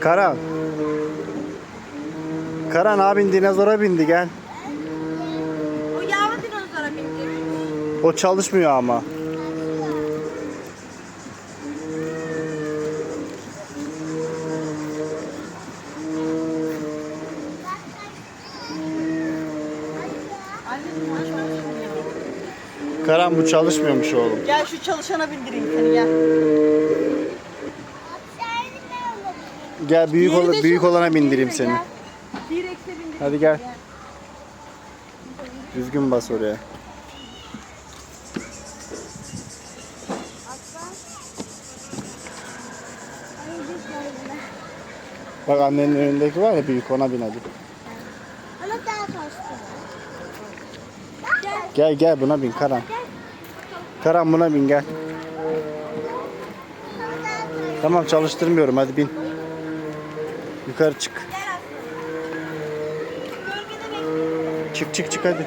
Karan. Karan abin dinozora bindi gel. O yavru dinozora bindi. O çalışmıyor ama. Karan bu çalışmıyormuş oğlum. Gel şu çalışana bindireyim seni gel. Gel büyük Diğeri ol- büyük olana bindireyim diğeri de seni. gel. T-Rex'e bindireyim. Hadi gel. Düzgün bas oraya. Bak annenin önündeki var ya büyük ona bin hadi. Ama daha taşlı. Gel gel buna bin Karan. Karan buna bin gel. Tamam çalıştırmıyorum hadi bin. Yukarı çık. Çık çık çık hadi.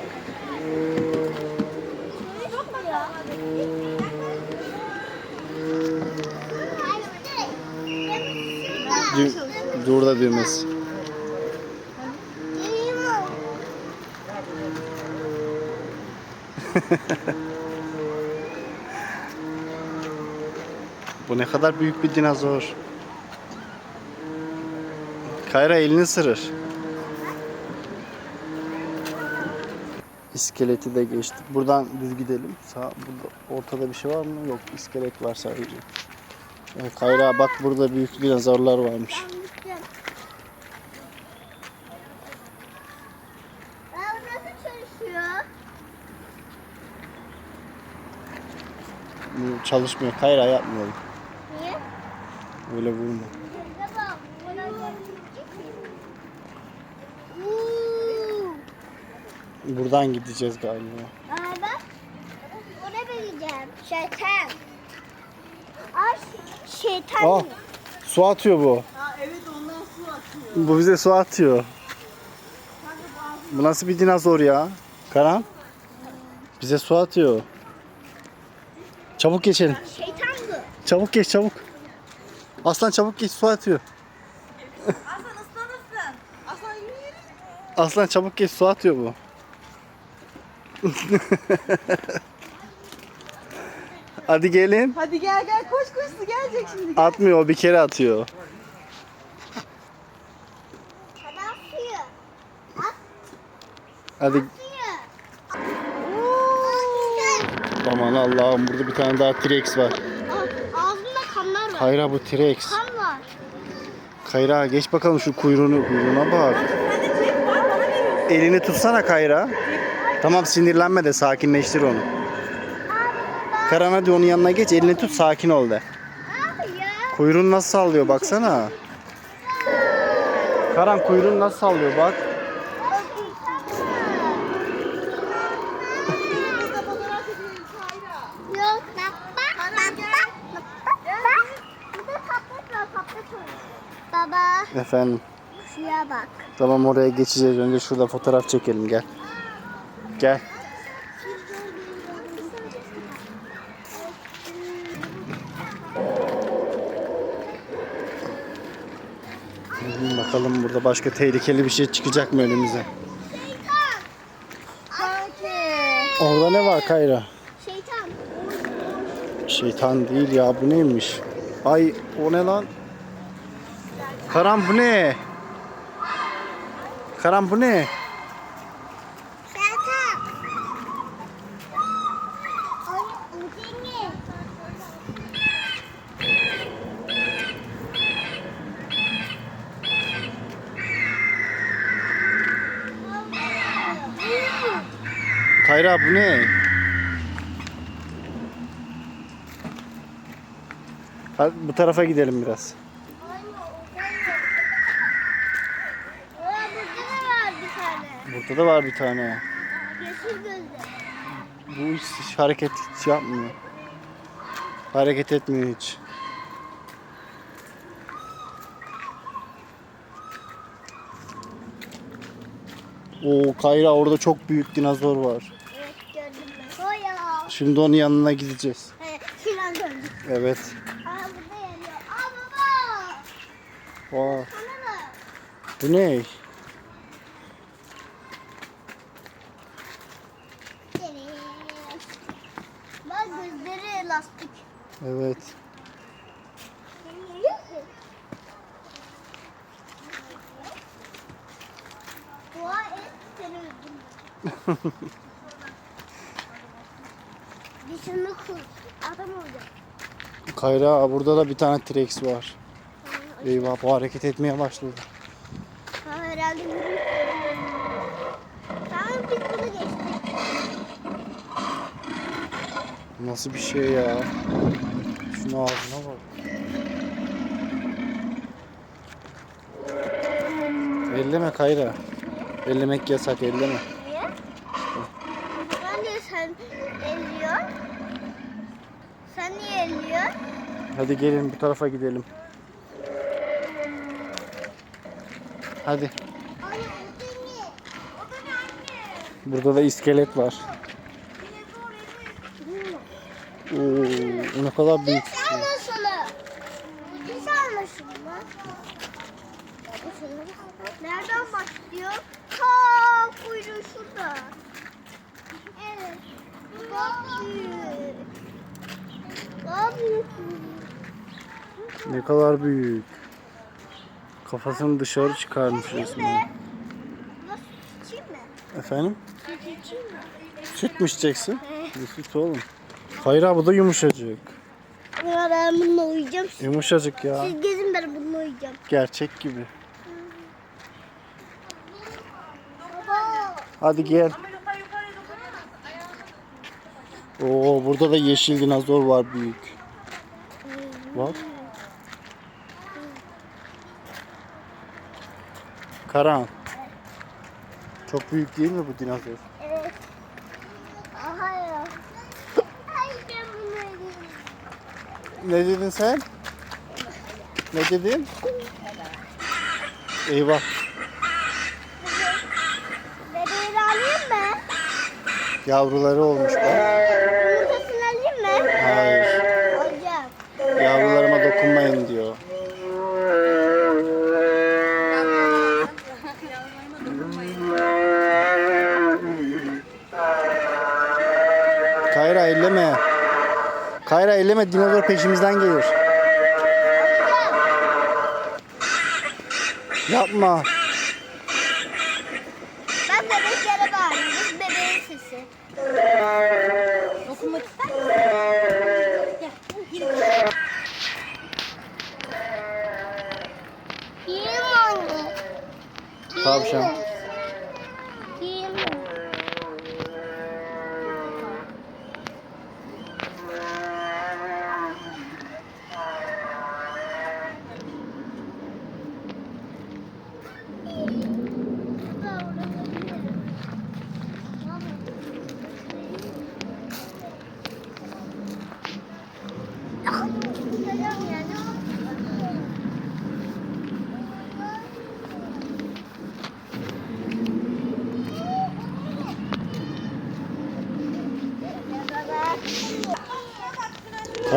Dü dur da düğmesi. Bu ne kadar büyük bir dinozor. Kayra elini ısırır. İskeleti de geçtik. Buradan düz gidelim. Sağ, burada ortada bir şey var mı? Yok. iskelet var sadece. Evet, Kayra bak burada büyük dinozorlar varmış. nasıl çalışıyor? Bu çalışmıyor. Kayra yapmayalım. Niye? Öyle vurma. Baba, buna Uuu. Buradan gideceğiz galiba. Aa bak. Buna bineceğim. Şeytan. Ay şeytan. Aa, su atıyor bu. Ha evet ondan su atıyor. Bu bize su atıyor. Bu nasıl bir dinozor ya? Karan? Bize su atıyor. Çabuk geçelim. Şeytan bu. Çabuk geç çabuk. Aslan çabuk geç su atıyor. Aslan ıslanırsın. Aslan yürü. Aslan çabuk geç su atıyor bu. Hadi gelin. Hadi gel gel koş koş su gelecek şimdi. Gel. Atmıyor o bir kere atıyor. Hadi atıyor. Hadi Atıyor. aman Allah'ım burada bir tane daha T-Rex var. Ağzında kanlar var. Kayra bu T-Rex. Kan var. Kayra geç bakalım şu kuyruğunu kuyruğuna bak. Elini tutsana Kayra. Tamam sinirlenme de sakinleştir onu. Karan hadi onun yanına geç elini tut sakin ol de. Kuyruğunu nasıl sallıyor baksana. Karan kuyruğunu nasıl sallıyor bak. Baba Efendim şuraya bak. tamam oraya geçeceğiz önce şurada fotoğraf çekelim gel. Gel. Bakalım burada başka tehlikeli bir şey çıkacak mı önümüze? Orada ne var Kayra? Şeytan. Şeytan değil ya bu neymiş? Ay o ne lan? Karan bu ne? Karan bu ne? Şeytan. Ay o ne? Kayra bu ne? Hadi bu tarafa gidelim biraz. Burada da var bir tane. Bu hiç, hiç hareket hiç yapmıyor. Hareket etmiyor hiç. Oo Kayra orada çok büyük dinozor var. Evet gördüm ben. Koya. Şimdi onun yanına gideceğiz. Evet. Evet. Aa burada yanıyor. Aa baba. Vay. Bu ne? Bak gözleri lastik. Evet. Dua et seni. Kır. Adam olacak. Kayra burada da bir tane T-Rex var. Eyvah bu hareket etmeye başladı. Ha herhalde. Tamam biz bunu geçtik. Nasıl bir şey ya? Şunun ağzına bak. Elleme Kayra. Ellemek yasak elleme. Niye? Ben de sen elliyor. Niye elliyor? Hadi gelin bu tarafa gidelim. Hadi. Burada da iskelet var. Oo, ne kadar büyük. Nereden başlıyor? Ta kuyruğu şurada. Evet. Çok büyük. Daha büyük. Ne kadar büyük. Kafasını dışarı çıkarmış resmen. Efendim? Süt mü içeceksin? Ne süt oğlum? Hayır bu da yumuşacık. Ya ben bununla uyuyacağım. Yumuşacık ya. Siz gezin ben bununla uyuyacağım. Gerçek gibi. Hadi gel. Oo burada da yeşil dinozor var büyük. Bak. Karan. Çok büyük değil mi bu dinozor? Evet. Ben bunu. Ne dedin sen? Ne dedin? Eyvah. Bebeğini alayım mı? Yavruları olmuş bak. Hayır. Yavrularıma dokunmayın diyor. Kayra elleme. Kayra elleme dinozor peşimizden gelir. Yapma. Ben bebeklere bağırıyorum. Bebeğin sesi. Dokunmak Tavşan.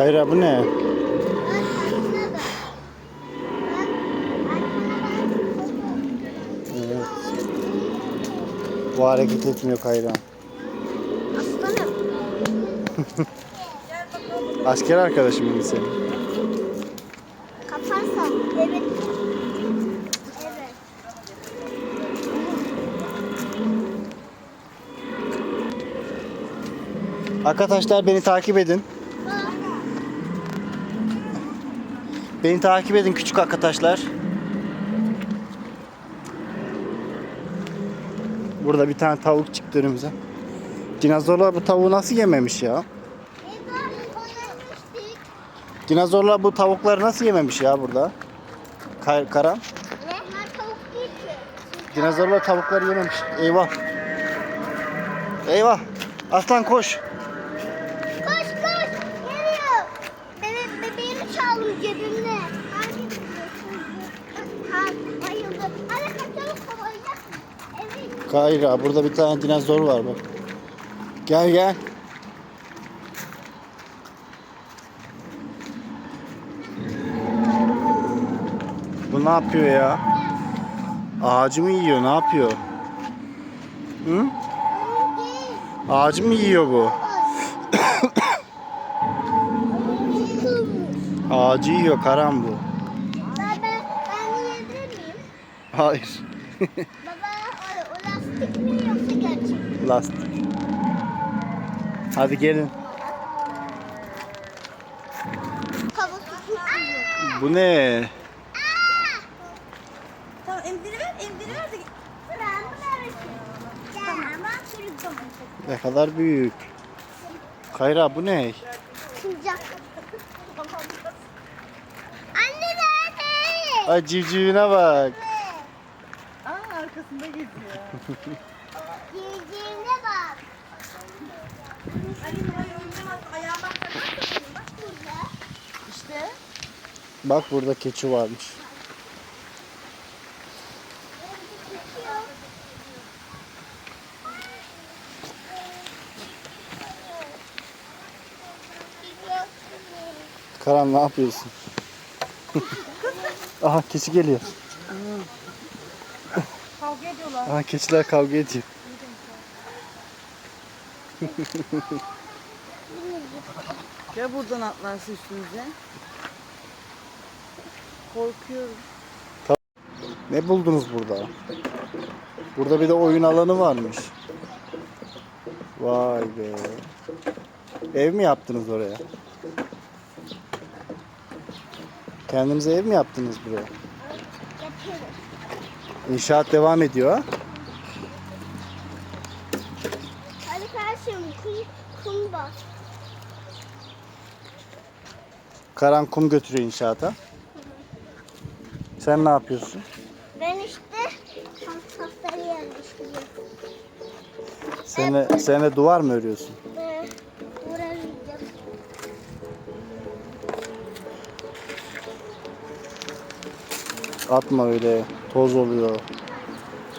Kayra bu ne? Evet. Bu hareket etmiyor Kayra. Aslanım. Asker arkadaşım mı senin? Kaparsan. Evet. Evet. Arkadaşlar beni takip edin. Beni takip edin küçük arkadaşlar. Burada bir tane tavuk çıktı önümüze. Dinozorlar bu tavuğu nasıl yememiş ya? Dinozorlar bu tavukları nasıl yememiş ya burada? Kay- Karan. Dinozorlar tavukları yememiş. Eyvah. Eyvah. Aslan. Koş Evet. Kayra burada bir tane dinozor var bak. Gel gel. Bu ne yapıyor ya? Ağacı mı yiyor? Ne yapıyor? Hı? Ağacı mı yiyor bu? Onun kılmış. Ağacı yiyor Karan bu. Baba ben yiyebilir miyim? Hayır. Baba o, o lastik mi yoksa gerçek mi? Lastik. Hadi gelin. Bu ne? Tamam. Ne kadar büyük. Kayra bu ne? Ay civcivine bak. Aa arkasında geziyor. Yiyeceğine bak. Ali burayı oynamaz. Ayağa bak. Bak burada. İşte. Bak burada keçi varmış. Karan ne yapıyorsun? Aha keçi geliyor. Kavga ediyorlar. Aha keçiler kavga ediyor. Ya buradan atlarsa üstümüze. Korkuyorum. Ne buldunuz burada? Burada bir de oyun alanı varmış. Vay be. Ev mi yaptınız oraya? Kendinize ev mi yaptınız buraya? Yapıyoruz. İnşaat devam ediyor ha? Hadi kardeşim kum, kum bak. Karan kum götürüyor inşaata. Sen ne yapıyorsun? Ben işte tahtaları yerleştiriyorum. Sene, sene duvar mı örüyorsun? Atma öyle. Toz oluyor.